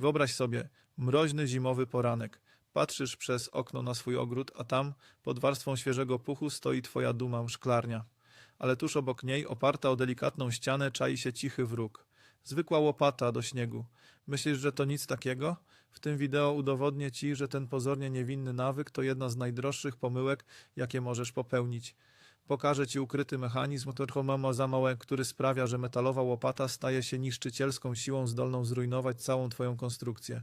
Wyobraź sobie mroźny zimowy poranek. Patrzysz przez okno na swój ogród, a tam, pod warstwą świeżego puchu, stoi twoja duma szklarnia. Ale tuż obok niej, oparta o delikatną ścianę, czai się cichy wróg. Zwykła łopata do śniegu. Myślisz, że to nic takiego? W tym wideo udowodnię ci, że ten pozornie niewinny nawyk to jedna z najdroższych pomyłek, jakie możesz popełnić. Pokażę ci ukryty mechanizm, którego mama za małe, który sprawia, że metalowa łopata staje się niszczycielską siłą zdolną zrujnować całą twoją konstrukcję.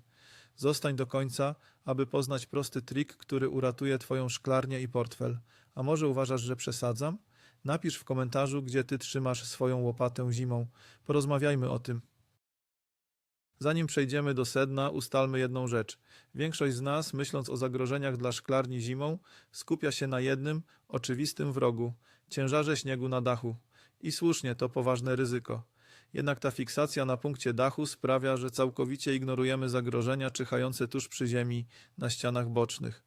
Zostań do końca, aby poznać prosty trik, który uratuje twoją szklarnię i portfel. A może uważasz, że przesadzam? Napisz w komentarzu, gdzie ty trzymasz swoją łopatę zimą. Porozmawiajmy o tym. Zanim przejdziemy do sedna, ustalmy jedną rzecz. Większość z nas, myśląc o zagrożeniach dla szklarni zimą, skupia się na jednym, oczywistym wrogu ciężarze śniegu na dachu. I słusznie, to poważne ryzyko. Jednak ta fiksacja na punkcie dachu sprawia, że całkowicie ignorujemy zagrożenia czyhające tuż przy ziemi na ścianach bocznych.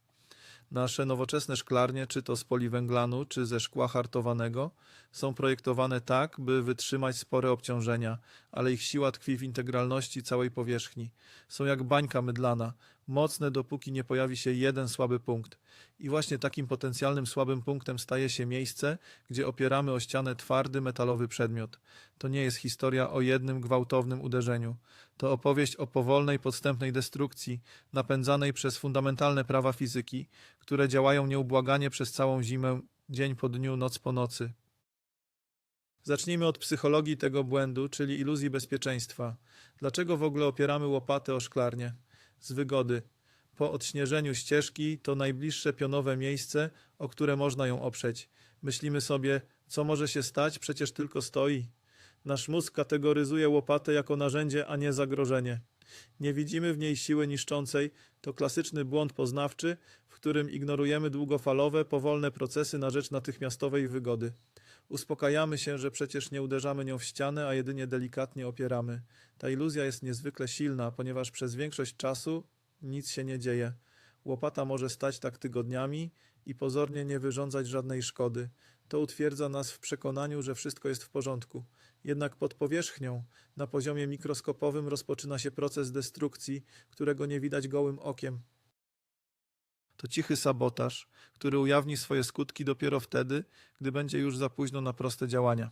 Nasze nowoczesne szklarnie, czy to z poliwęglanu, czy ze szkła hartowanego, są projektowane tak, by wytrzymać spore obciążenia, ale ich siła tkwi w integralności całej powierzchni. Są jak bańka mydlana, mocne dopóki nie pojawi się jeden słaby punkt. I właśnie takim potencjalnym słabym punktem staje się miejsce, gdzie opieramy o ścianę twardy metalowy przedmiot. To nie jest historia o jednym gwałtownym uderzeniu. To opowieść o powolnej, podstępnej destrukcji, napędzanej przez fundamentalne prawa fizyki, które działają nieubłaganie przez całą zimę, dzień po dniu, noc po nocy. Zacznijmy od psychologii tego błędu, czyli iluzji bezpieczeństwa. Dlaczego w ogóle opieramy łopatę o szklarnię? Z wygody. Po odśnieżeniu ścieżki to najbliższe pionowe miejsce, o które można ją oprzeć. Myślimy sobie, co może się stać, przecież tylko stoi. Nasz mózg kategoryzuje łopatę jako narzędzie, a nie zagrożenie. Nie widzimy w niej siły niszczącej, to klasyczny błąd poznawczy, którym ignorujemy długofalowe, powolne procesy na rzecz natychmiastowej wygody. Uspokajamy się, że przecież nie uderzamy nią w ścianę, a jedynie delikatnie opieramy. Ta iluzja jest niezwykle silna, ponieważ przez większość czasu nic się nie dzieje. Łopata może stać tak tygodniami i pozornie nie wyrządzać żadnej szkody. To utwierdza nas w przekonaniu, że wszystko jest w porządku. Jednak pod powierzchnią, na poziomie mikroskopowym, rozpoczyna się proces destrukcji, którego nie widać gołym okiem. To cichy sabotaż, który ujawni swoje skutki dopiero wtedy, gdy będzie już za późno na proste działania.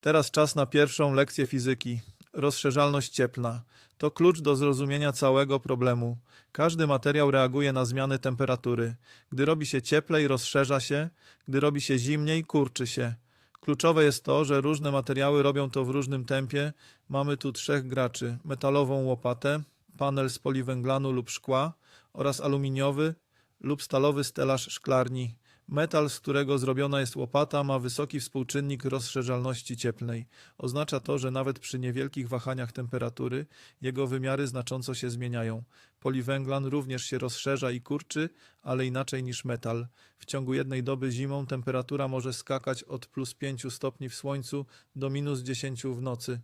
Teraz czas na pierwszą lekcję fizyki. Rozszerzalność cieplna. To klucz do zrozumienia całego problemu. Każdy materiał reaguje na zmiany temperatury. Gdy robi się cieplej, rozszerza się, gdy robi się zimniej, kurczy się. Kluczowe jest to, że różne materiały robią to w różnym tempie. Mamy tu trzech graczy: metalową łopatę, panel z poliwęglanu lub szkła oraz aluminiowy lub stalowy stelaż szklarni. Metal, z którego zrobiona jest łopata, ma wysoki współczynnik rozszerzalności cieplnej. Oznacza to, że nawet przy niewielkich wahaniach temperatury jego wymiary znacząco się zmieniają. Poliwęglan również się rozszerza i kurczy, ale inaczej niż metal. W ciągu jednej doby zimą temperatura może skakać od plus 5 stopni w słońcu do minus 10 w nocy.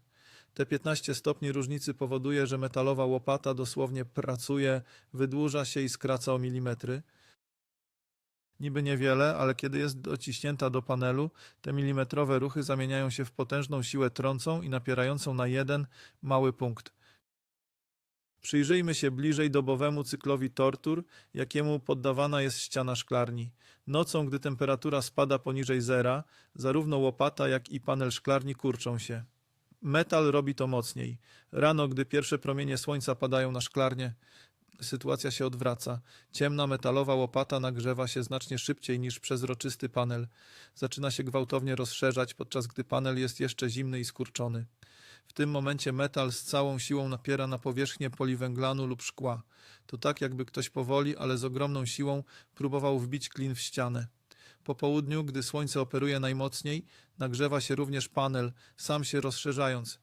Te 15 stopni różnicy powoduje, że metalowa łopata dosłownie pracuje, wydłuża się i skraca o milimetry. Niby niewiele, ale kiedy jest dociśnięta do panelu, te milimetrowe ruchy zamieniają się w potężną siłę trącą i napierającą na jeden mały punkt. Przyjrzyjmy się bliżej dobowemu cyklowi tortur, jakiemu poddawana jest ściana szklarni. Nocą, gdy temperatura spada poniżej zera, zarówno łopata, jak i panel szklarni kurczą się. Metal robi to mocniej. Rano, gdy pierwsze promienie słońca padają na szklarnię, sytuacja się odwraca. Ciemna metalowa łopata nagrzewa się znacznie szybciej niż przezroczysty panel. Zaczyna się gwałtownie rozszerzać, podczas gdy panel jest jeszcze zimny i skurczony. W tym momencie metal z całą siłą napiera na powierzchnię poliwęglanu lub szkła. To tak, jakby ktoś powoli, ale z ogromną siłą próbował wbić klin w ścianę. Po południu, gdy słońce operuje najmocniej, nagrzewa się również panel, sam się rozszerzając.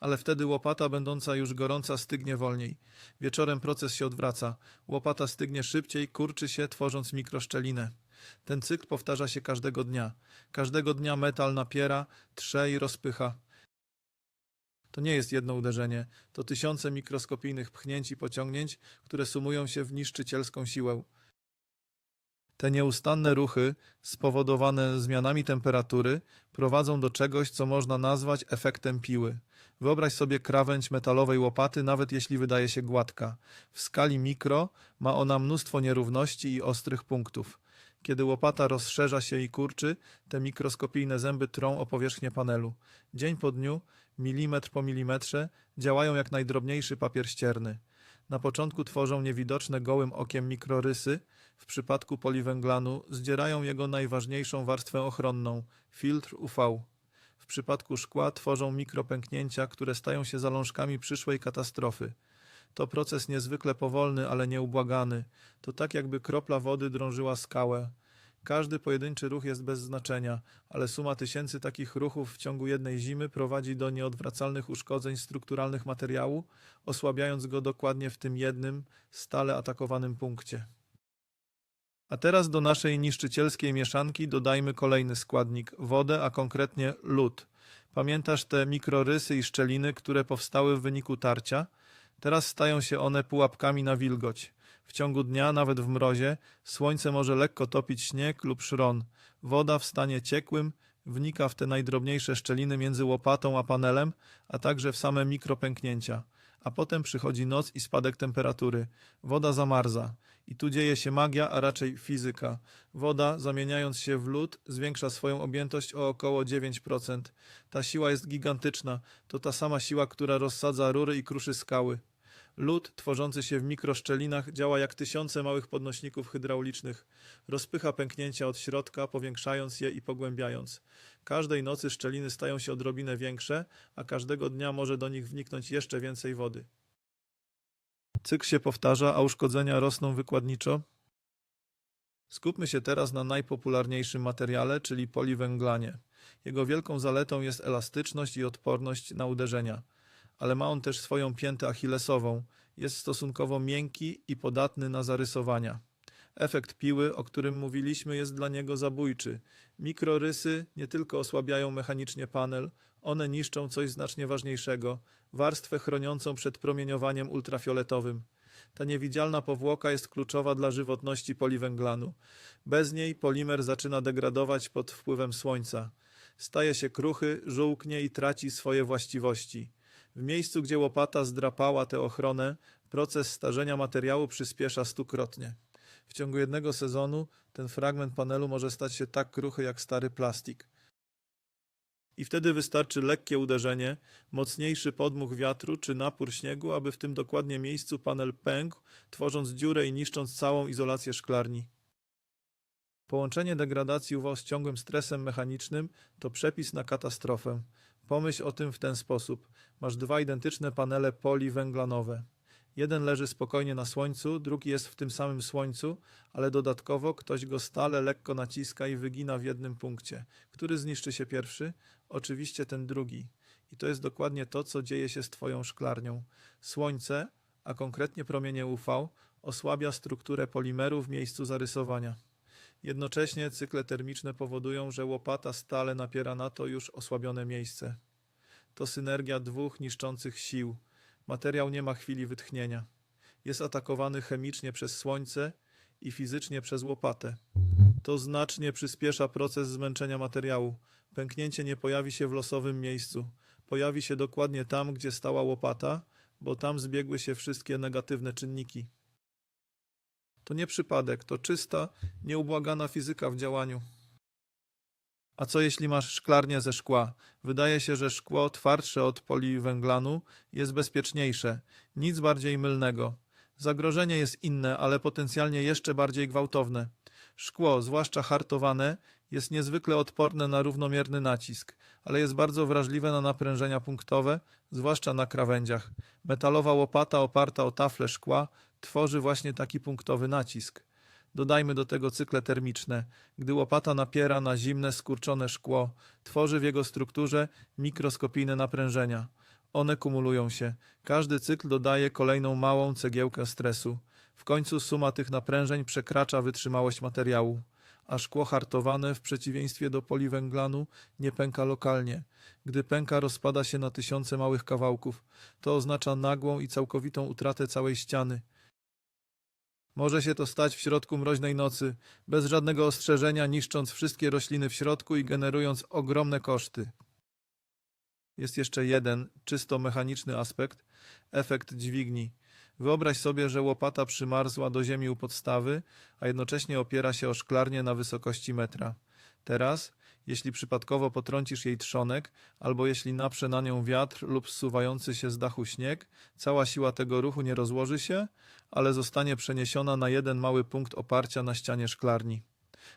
Ale wtedy łopata będąca już gorąca stygnie wolniej. Wieczorem proces się odwraca. Łopata stygnie szybciej, kurczy się, tworząc mikroszczelinę. Ten cykl powtarza się każdego dnia. Każdego dnia metal napiera, trze i rozpycha. To nie jest jedno uderzenie, to tysiące mikroskopijnych pchnięć i pociągnięć, które sumują się w niszczycielską siłę. Te nieustanne ruchy, spowodowane zmianami temperatury, prowadzą do czegoś, co można nazwać efektem piły. Wyobraź sobie krawędź metalowej łopaty, nawet jeśli wydaje się gładka. W skali mikro ma ona mnóstwo nierówności i ostrych punktów. Kiedy łopata rozszerza się i kurczy, te mikroskopijne zęby trą o powierzchnię panelu. Dzień po dniu, milimetr po milimetrze, działają jak najdrobniejszy papier ścierny. Na początku tworzą niewidoczne gołym okiem mikrorysy, w przypadku poliwęglanu zdzierają jego najważniejszą warstwę ochronną filtr UV. W przypadku szkła tworzą mikropęknięcia, które stają się zalążkami przyszłej katastrofy. To proces niezwykle powolny, ale nieubłagany. To tak, jakby kropla wody drążyła skałę. Każdy pojedynczy ruch jest bez znaczenia, ale suma tysięcy takich ruchów w ciągu jednej zimy prowadzi do nieodwracalnych uszkodzeń strukturalnych materiału, osłabiając go dokładnie w tym jednym, stale atakowanym punkcie. A teraz do naszej niszczycielskiej mieszanki dodajmy kolejny składnik wodę, a konkretnie lód. Pamiętasz te mikrorysy i szczeliny, które powstały w wyniku tarcia? Teraz stają się one pułapkami na wilgoć. W ciągu dnia, nawet w mrozie, słońce może lekko topić śnieg lub szron. Woda w stanie ciekłym wnika w te najdrobniejsze szczeliny między łopatą a panelem, a także w same mikropęknięcia. A potem przychodzi noc i spadek temperatury. Woda zamarza. I tu dzieje się magia, a raczej fizyka. Woda, zamieniając się w lód, zwiększa swoją objętość o około 9%. Ta siła jest gigantyczna. To ta sama siła, która rozsadza rury i kruszy skały. Lód, tworzący się w mikroszczelinach, działa jak tysiące małych podnośników hydraulicznych. Rozpycha pęknięcia od środka, powiększając je i pogłębiając. Każdej nocy szczeliny stają się odrobinę większe, a każdego dnia może do nich wniknąć jeszcze więcej wody. Cykl się powtarza, a uszkodzenia rosną wykładniczo. Skupmy się teraz na najpopularniejszym materiale, czyli poliwęglanie. Jego wielką zaletą jest elastyczność i odporność na uderzenia, ale ma on też swoją piętę achillesową. Jest stosunkowo miękki i podatny na zarysowania. Efekt piły, o którym mówiliśmy, jest dla niego zabójczy. Mikrorysy nie tylko osłabiają mechanicznie panel, one niszczą coś znacznie ważniejszego warstwę chroniącą przed promieniowaniem ultrafioletowym. Ta niewidzialna powłoka jest kluczowa dla żywotności poliwęglanu. Bez niej polimer zaczyna degradować pod wpływem słońca. Staje się kruchy, żółknie i traci swoje właściwości. W miejscu, gdzie łopata zdrapała tę ochronę, proces starzenia materiału przyspiesza stukrotnie. W ciągu jednego sezonu ten fragment panelu może stać się tak kruchy jak stary plastik. I wtedy wystarczy lekkie uderzenie, mocniejszy podmuch wiatru czy napór śniegu, aby w tym dokładnie miejscu panel pękł, tworząc dziurę i niszcząc całą izolację szklarni. Połączenie degradacji UV z ciągłym stresem mechanicznym to przepis na katastrofę. Pomyśl o tym w ten sposób. Masz dwa identyczne panele poliwęglanowe. Jeden leży spokojnie na słońcu, drugi jest w tym samym słońcu, ale dodatkowo ktoś go stale lekko naciska i wygina w jednym punkcie. Który zniszczy się pierwszy? Oczywiście ten drugi. I to jest dokładnie to, co dzieje się z Twoją szklarnią. Słońce, a konkretnie promienie UV, osłabia strukturę polimeru w miejscu zarysowania. Jednocześnie cykle termiczne powodują, że łopata stale napiera na to już osłabione miejsce. To synergia dwóch niszczących sił. Materiał nie ma chwili wytchnienia. Jest atakowany chemicznie przez słońce i fizycznie przez łopatę. To znacznie przyspiesza proces zmęczenia materiału. Pęknięcie nie pojawi się w losowym miejscu. Pojawi się dokładnie tam, gdzie stała łopata, bo tam zbiegły się wszystkie negatywne czynniki. To nie przypadek, to czysta, nieubłagana fizyka w działaniu. A co jeśli masz szklarnię ze szkła? Wydaje się, że szkło twardsze od poliwęglanu jest bezpieczniejsze. Nic bardziej mylnego. Zagrożenie jest inne, ale potencjalnie jeszcze bardziej gwałtowne. Szkło, zwłaszcza hartowane, jest niezwykle odporne na równomierny nacisk, ale jest bardzo wrażliwe na naprężenia punktowe, zwłaszcza na krawędziach. Metalowa łopata oparta o tafle szkła tworzy właśnie taki punktowy nacisk. Dodajmy do tego cykle termiczne. Gdy łopata napiera na zimne, skurczone szkło, tworzy w jego strukturze mikroskopijne naprężenia. One kumulują się. Każdy cykl dodaje kolejną małą cegiełkę stresu. W końcu suma tych naprężeń przekracza wytrzymałość materiału. A szkło hartowane, w przeciwieństwie do poliwęglanu, nie pęka lokalnie. Gdy pęka, rozpada się na tysiące małych kawałków. To oznacza nagłą i całkowitą utratę całej ściany. Może się to stać w środku mroźnej nocy, bez żadnego ostrzeżenia, niszcząc wszystkie rośliny w środku i generując ogromne koszty. Jest jeszcze jeden, czysto mechaniczny aspekt efekt dźwigni. Wyobraź sobie, że łopata przymarzła do ziemi u podstawy, a jednocześnie opiera się o szklarnię na wysokości metra. Teraz, jeśli przypadkowo potrącisz jej trzonek, albo jeśli naprze na nią wiatr lub zsuwający się z dachu śnieg, cała siła tego ruchu nie rozłoży się, ale zostanie przeniesiona na jeden mały punkt oparcia na ścianie szklarni.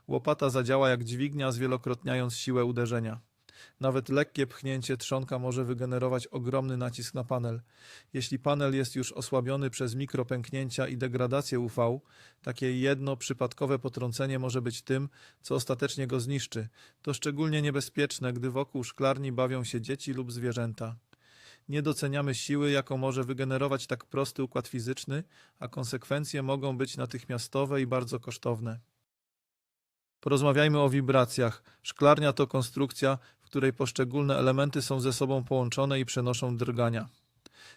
Łopata zadziała jak dźwignia, zwielokrotniając siłę uderzenia. Nawet lekkie pchnięcie trzonka może wygenerować ogromny nacisk na panel. Jeśli panel jest już osłabiony przez mikropęknięcia i degradację UV, takie jedno przypadkowe potrącenie może być tym, co ostatecznie go zniszczy. To szczególnie niebezpieczne, gdy wokół szklarni bawią się dzieci lub zwierzęta. Nie doceniamy siły, jaką może wygenerować tak prosty układ fizyczny, a konsekwencje mogą być natychmiastowe i bardzo kosztowne. Porozmawiajmy o wibracjach. Szklarnia to konstrukcja, w której poszczególne elementy są ze sobą połączone i przenoszą drgania.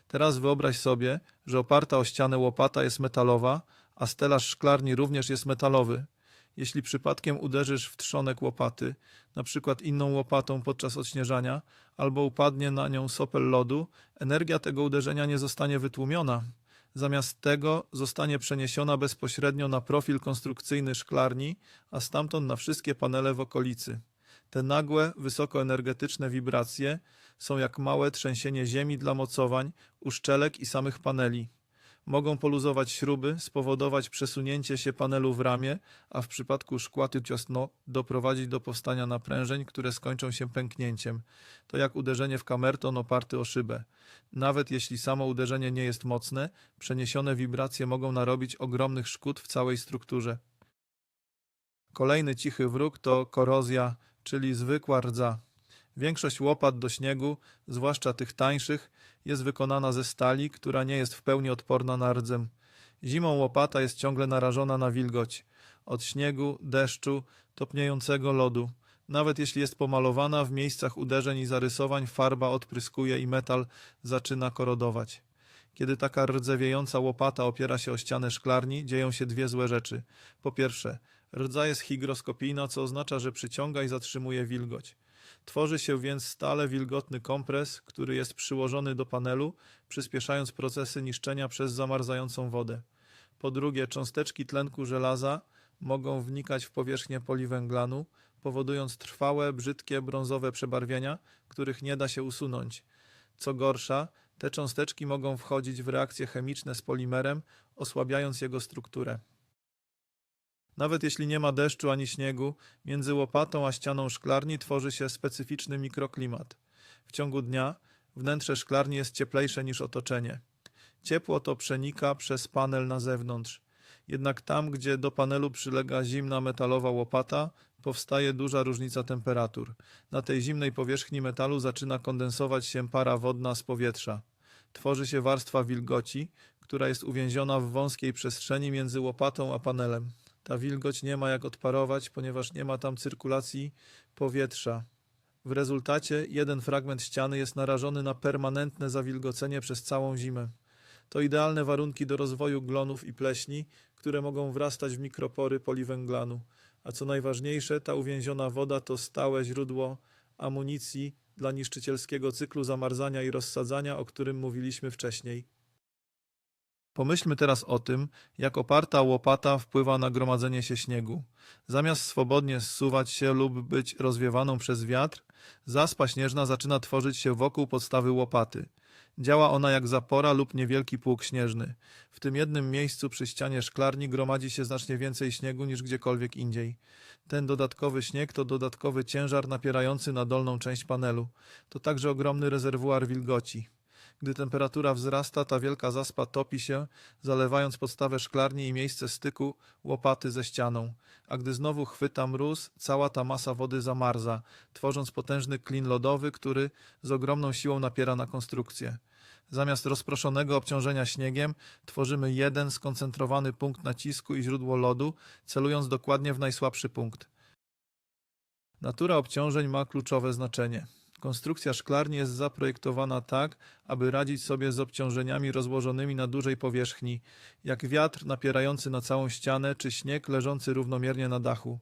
Teraz wyobraź sobie, że oparta o ścianę łopata jest metalowa, a stelaż szklarni również jest metalowy. Jeśli przypadkiem uderzysz w trzonek łopaty, na przykład inną łopatą podczas odśnieżania, albo upadnie na nią sopel lodu, energia tego uderzenia nie zostanie wytłumiona. Zamiast tego zostanie przeniesiona bezpośrednio na profil konstrukcyjny szklarni, a stamtąd na wszystkie panele w okolicy. Te nagłe, wysokoenergetyczne wibracje są jak małe trzęsienie ziemi dla mocowań, uszczelek i samych paneli. Mogą poluzować śruby, spowodować przesunięcie się panelu w ramię, a w przypadku szkła ciosno doprowadzić do powstania naprężeń, które skończą się pęknięciem. To jak uderzenie w kamerton oparty o szybę. Nawet jeśli samo uderzenie nie jest mocne, przeniesione wibracje mogą narobić ogromnych szkód w całej strukturze. Kolejny cichy wróg to korozja, czyli zwykła rdza. Większość łopat do śniegu, zwłaszcza tych tańszych, jest wykonana ze stali, która nie jest w pełni odporna na rdzę. Zimą łopata jest ciągle narażona na wilgoć. Od śniegu, deszczu, topniejącego lodu. Nawet jeśli jest pomalowana, w miejscach uderzeń i zarysowań farba odpryskuje i metal zaczyna korodować. Kiedy taka rdzewiejąca łopata opiera się o ścianę szklarni, dzieją się dwie złe rzeczy. Po pierwsze, rdza jest hygroskopijna, co oznacza, że przyciąga i zatrzymuje wilgoć. Tworzy się więc stale wilgotny kompres, który jest przyłożony do panelu, przyspieszając procesy niszczenia przez zamarzającą wodę. Po drugie, cząsteczki tlenku żelaza mogą wnikać w powierzchnię poliwęglanu, powodując trwałe, brzydkie, brązowe przebarwienia, których nie da się usunąć. Co gorsza, te cząsteczki mogą wchodzić w reakcje chemiczne z polimerem, osłabiając jego strukturę. Nawet jeśli nie ma deszczu ani śniegu, między łopatą a ścianą szklarni tworzy się specyficzny mikroklimat. W ciągu dnia wnętrze szklarni jest cieplejsze niż otoczenie. Ciepło to przenika przez panel na zewnątrz. Jednak tam, gdzie do panelu przylega zimna metalowa łopata, powstaje duża różnica temperatur. Na tej zimnej powierzchni metalu zaczyna kondensować się para wodna z powietrza. Tworzy się warstwa wilgoci, która jest uwięziona w wąskiej przestrzeni między łopatą a panelem. Ta wilgoć nie ma jak odparować, ponieważ nie ma tam cyrkulacji powietrza. W rezultacie jeden fragment ściany jest narażony na permanentne zawilgocenie przez całą zimę. To idealne warunki do rozwoju glonów i pleśni, które mogą wrastać w mikropory poliwęglanu. A co najważniejsze, ta uwięziona woda to stałe źródło amunicji dla niszczycielskiego cyklu zamarzania i rozsadzania, o którym mówiliśmy wcześniej. Pomyślmy teraz o tym, jak oparta łopata wpływa na gromadzenie się śniegu. Zamiast swobodnie zsuwać się lub być rozwiewaną przez wiatr, zaspa śnieżna zaczyna tworzyć się wokół podstawy łopaty. Działa ona jak zapora lub niewielki pług śnieżny. W tym jednym miejscu przy ścianie szklarni gromadzi się znacznie więcej śniegu niż gdziekolwiek indziej. Ten dodatkowy śnieg to dodatkowy ciężar napierający na dolną część panelu. To także ogromny rezerwuar wilgoci. Gdy temperatura wzrasta, ta wielka zaspa topi się, zalewając podstawę szklarni i miejsce styku łopaty ze ścianą. A gdy znowu chwyta mróz, cała ta masa wody zamarza, tworząc potężny klin lodowy, który z ogromną siłą napiera na konstrukcję. Zamiast rozproszonego obciążenia śniegiem, tworzymy jeden skoncentrowany punkt nacisku i źródło lodu, celując dokładnie w najsłabszy punkt. Natura obciążeń ma kluczowe znaczenie. Konstrukcja szklarni jest zaprojektowana tak, aby radzić sobie z obciążeniami rozłożonymi na dużej powierzchni, jak wiatr napierający na całą ścianę czy śnieg leżący równomiernie na dachu.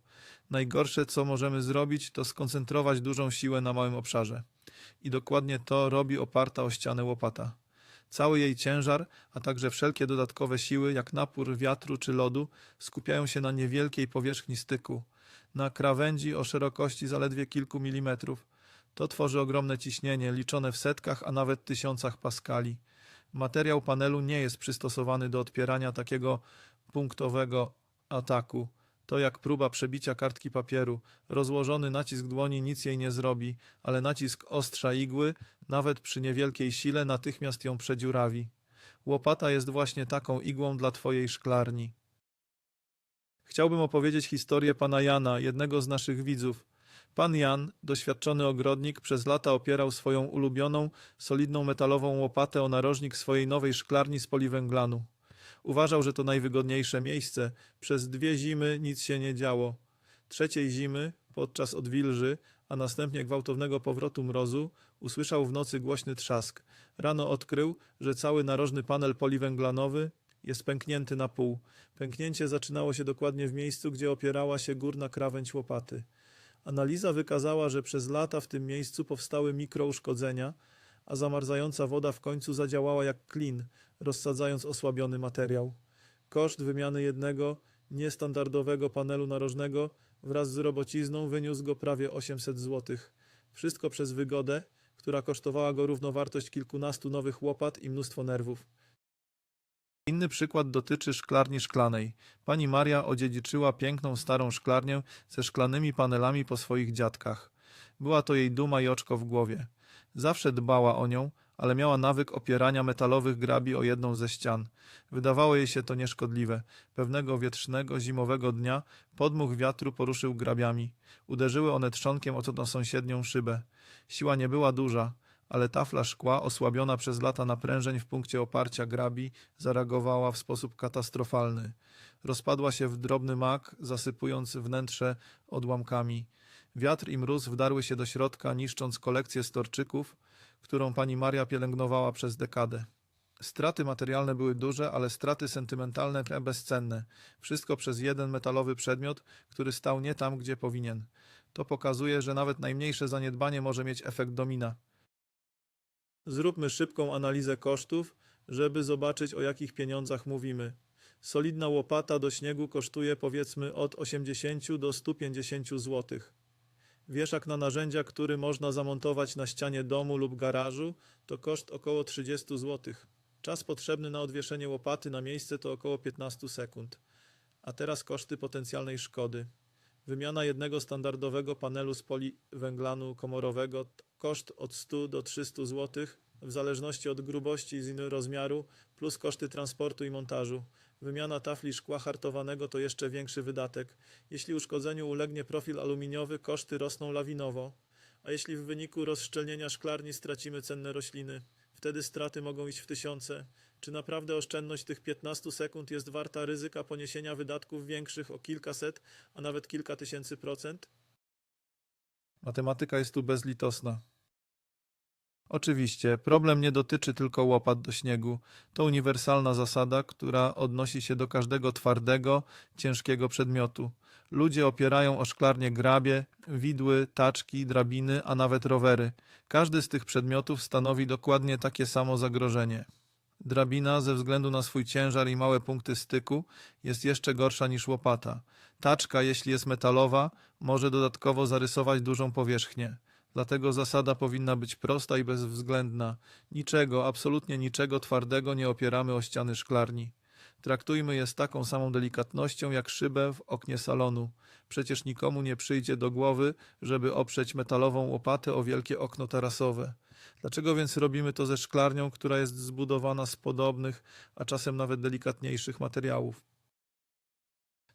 Najgorsze, co możemy zrobić, to skoncentrować dużą siłę na małym obszarze. I dokładnie to robi oparta o ścianę łopata. Cały jej ciężar, a także wszelkie dodatkowe siły, jak napór wiatru czy lodu, skupiają się na niewielkiej powierzchni styku, na krawędzi o szerokości zaledwie kilku milimetrów. To tworzy ogromne ciśnienie, liczone w setkach, a nawet tysiącach paskali. Materiał panelu nie jest przystosowany do odpierania takiego punktowego ataku. To jak próba przebicia kartki papieru. Rozłożony nacisk dłoni nic jej nie zrobi, ale nacisk ostrza igły, nawet przy niewielkiej sile, natychmiast ją przedziurawi. Łopata jest właśnie taką igłą dla twojej szklarni. Chciałbym opowiedzieć historię pana Jana, jednego z naszych widzów. Pan Jan, doświadczony ogrodnik, przez lata opierał swoją ulubioną, solidną metalową łopatę o narożnik swojej nowej szklarni z poliwęglanu. Uważał, że to najwygodniejsze miejsce. Przez dwie zimy nic się nie działo. Trzeciej zimy, podczas odwilży, a następnie gwałtownego powrotu mrozu, usłyszał w nocy głośny trzask. Rano odkrył, że cały narożny panel poliwęglanowy jest pęknięty na pół. Pęknięcie zaczynało się dokładnie w miejscu, gdzie opierała się górna krawędź łopaty. Analiza wykazała, że przez lata w tym miejscu powstały mikrouszkodzenia, a zamarzająca woda w końcu zadziałała jak klin, rozsadzając osłabiony materiał. Koszt wymiany jednego niestandardowego panelu narożnego wraz z robocizną wyniósł go prawie 800 zł. Wszystko przez wygodę, która kosztowała go równowartość kilkunastu nowych łopat i mnóstwo nerwów. Inny przykład dotyczy szklarni szklanej. Pani Maria odziedziczyła piękną starą szklarnię ze szklanymi panelami po swoich dziadkach. Była to jej duma i oczko w głowie. Zawsze dbała o nią, ale miała nawyk opierania metalowych grabi o jedną ze ścian. Wydawało jej się to nieszkodliwe. Pewnego wietrznego, zimowego dnia podmuch wiatru poruszył grabiami. Uderzyły one trzonkiem o na sąsiednią szybę. Siła nie była duża, ale tafla szkła, osłabiona przez lata naprężeń w punkcie oparcia grabi, zareagowała w sposób katastrofalny. Rozpadła się w drobny mak, zasypując wnętrze odłamkami. Wiatr i mróz wdarły się do środka, niszcząc kolekcję storczyków, którą pani Maria pielęgnowała przez dekadę. Straty materialne były duże, ale straty sentymentalne bezcenne. Wszystko przez jeden metalowy przedmiot, który stał nie tam, gdzie powinien. To pokazuje, że nawet najmniejsze zaniedbanie może mieć efekt domina. Zróbmy szybką analizę kosztów, żeby zobaczyć o jakich pieniądzach mówimy. Solidna łopata do śniegu kosztuje powiedzmy od 80 do 150 zł. Wieszak na narzędzia, który można zamontować na ścianie domu lub garażu, to koszt około 30 zł. Czas potrzebny na odwieszenie łopaty na miejsce to około 15 sekund. A teraz koszty potencjalnej szkody. Wymiana jednego standardowego panelu z poliwęglanu komorowego koszt od 100 do 300 zł w zależności od grubości i rozmiaru, plus koszty transportu i montażu. Wymiana tafli szkła hartowanego to jeszcze większy wydatek. Jeśli uszkodzeniu ulegnie profil aluminiowy, koszty rosną lawinowo. A jeśli w wyniku rozszczelnienia szklarni stracimy cenne rośliny, wtedy straty mogą iść w tysiące. Czy naprawdę oszczędność tych 15 sekund jest warta ryzyka poniesienia wydatków większych o kilkaset, a nawet kilka tysięcy procent? Matematyka jest tu bezlitosna. Oczywiście, problem nie dotyczy tylko łopat do śniegu. To uniwersalna zasada, która odnosi się do każdego twardego, ciężkiego przedmiotu. Ludzie opierają o szklarnie grabie, widły, taczki, drabiny, a nawet rowery. Każdy z tych przedmiotów stanowi dokładnie takie samo zagrożenie. Drabina, ze względu na swój ciężar i małe punkty styku, jest jeszcze gorsza niż łopata. Taczka, jeśli jest metalowa, może dodatkowo zarysować dużą powierzchnię. Dlatego zasada powinna być prosta i bezwzględna. Niczego, absolutnie niczego twardego nie opieramy o ściany szklarni. Traktujmy je z taką samą delikatnością jak szybę w oknie salonu. Przecież nikomu nie przyjdzie do głowy, żeby oprzeć metalową łopatę o wielkie okno tarasowe. Dlaczego więc robimy to ze szklarnią, która jest zbudowana z podobnych, a czasem nawet delikatniejszych materiałów?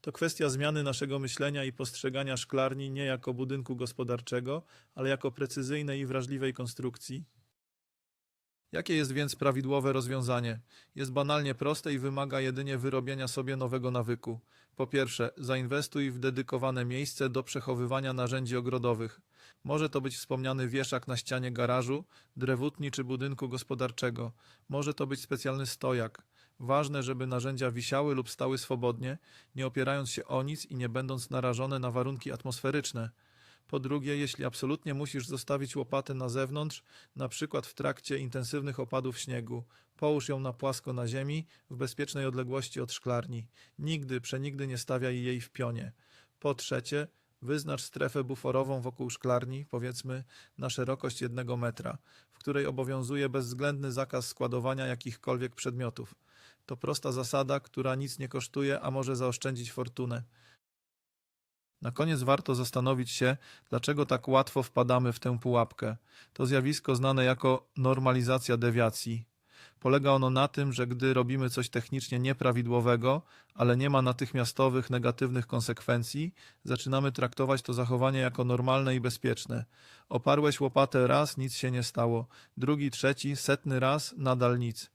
To kwestia zmiany naszego myślenia i postrzegania szklarni nie jako budynku gospodarczego, ale jako precyzyjnej i wrażliwej konstrukcji. Jakie jest więc prawidłowe rozwiązanie? Jest banalnie proste i wymaga jedynie wyrobienia sobie nowego nawyku. Po pierwsze, zainwestuj w dedykowane miejsce do przechowywania narzędzi ogrodowych. Może to być wspomniany wieszak na ścianie garażu, drewutni czy budynku gospodarczego. Może to być specjalny stojak. Ważne, żeby narzędzia wisiały lub stały swobodnie, nie opierając się o nic i nie będąc narażone na warunki atmosferyczne. Po drugie, jeśli absolutnie musisz zostawić łopatę na zewnątrz, na przykład w trakcie intensywnych opadów śniegu, połóż ją na płasko na ziemi, w bezpiecznej odległości od szklarni. Nigdy, przenigdy nie stawiaj jej w pionie. Po trzecie, wyznacz strefę buforową wokół szklarni, powiedzmy na szerokość jednego metra, w której obowiązuje bezwzględny zakaz składowania jakichkolwiek przedmiotów. To prosta zasada, która nic nie kosztuje, a może zaoszczędzić fortunę. Na koniec warto zastanowić się, dlaczego tak łatwo wpadamy w tę pułapkę. To zjawisko znane jako normalizacja dewiacji. Polega ono na tym, że gdy robimy coś technicznie nieprawidłowego, ale nie ma natychmiastowych negatywnych konsekwencji, zaczynamy traktować to zachowanie jako normalne i bezpieczne. Oparłeś łopatę raz, nic się nie stało. Drugi, trzeci, setny raz, nadal nic.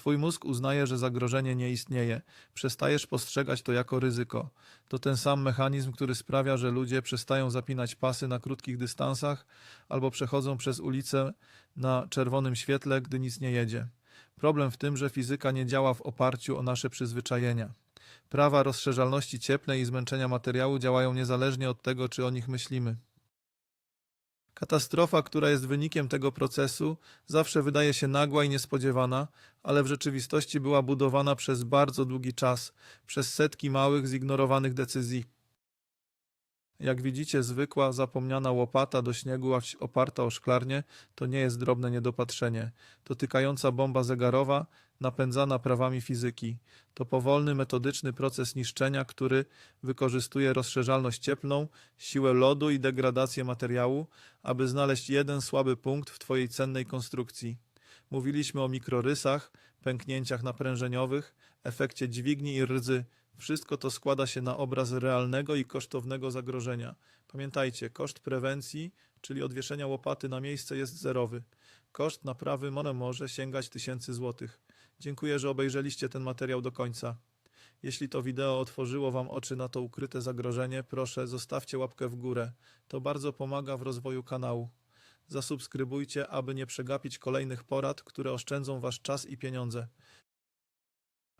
Twój mózg uznaje, że zagrożenie nie istnieje. Przestajesz postrzegać to jako ryzyko. To ten sam mechanizm, który sprawia, że ludzie przestają zapinać pasy na krótkich dystansach albo przechodzą przez ulicę na czerwonym świetle, gdy nic nie jedzie. Problem w tym, że fizyka nie działa w oparciu o nasze przyzwyczajenia. Prawa rozszerzalności cieplnej i zmęczenia materiału działają niezależnie od tego, czy o nich myślimy. Katastrofa, która jest wynikiem tego procesu, zawsze wydaje się nagła i niespodziewana, ale w rzeczywistości była budowana przez bardzo długi czas, przez setki małych, zignorowanych decyzji. Jak widzicie, zwykła, zapomniana łopata do śniegu oparta o szklarnię to nie jest drobne niedopatrzenie. To tykająca bomba zegarowa, napędzana prawami fizyki. To powolny, metodyczny proces niszczenia, który wykorzystuje rozszerzalność cieplną, siłę lodu i degradację materiału, aby znaleźć jeden słaby punkt w Twojej cennej konstrukcji. Mówiliśmy o mikrorysach, pęknięciach naprężeniowych, efekcie dźwigni i rdzy. Wszystko to składa się na obraz realnego i kosztownego zagrożenia. Pamiętajcie, koszt prewencji, czyli odwieszenia łopaty na miejsce jest zerowy. Koszt naprawy może może sięgać tysięcy złotych. Dziękuję, że obejrzeliście ten materiał do końca. Jeśli to wideo otworzyło Wam oczy na to ukryte zagrożenie, proszę zostawcie łapkę w górę. To bardzo pomaga w rozwoju kanału. Zasubskrybujcie, aby nie przegapić kolejnych porad, które oszczędzą Wasz czas i pieniądze.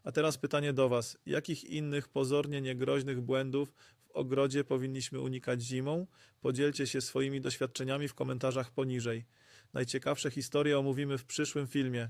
A teraz pytanie do Was. Jakich innych pozornie niegroźnych błędów w ogrodzie powinniśmy unikać zimą? Podzielcie się swoimi doświadczeniami w komentarzach poniżej. Najciekawsze historie omówimy w przyszłym filmie.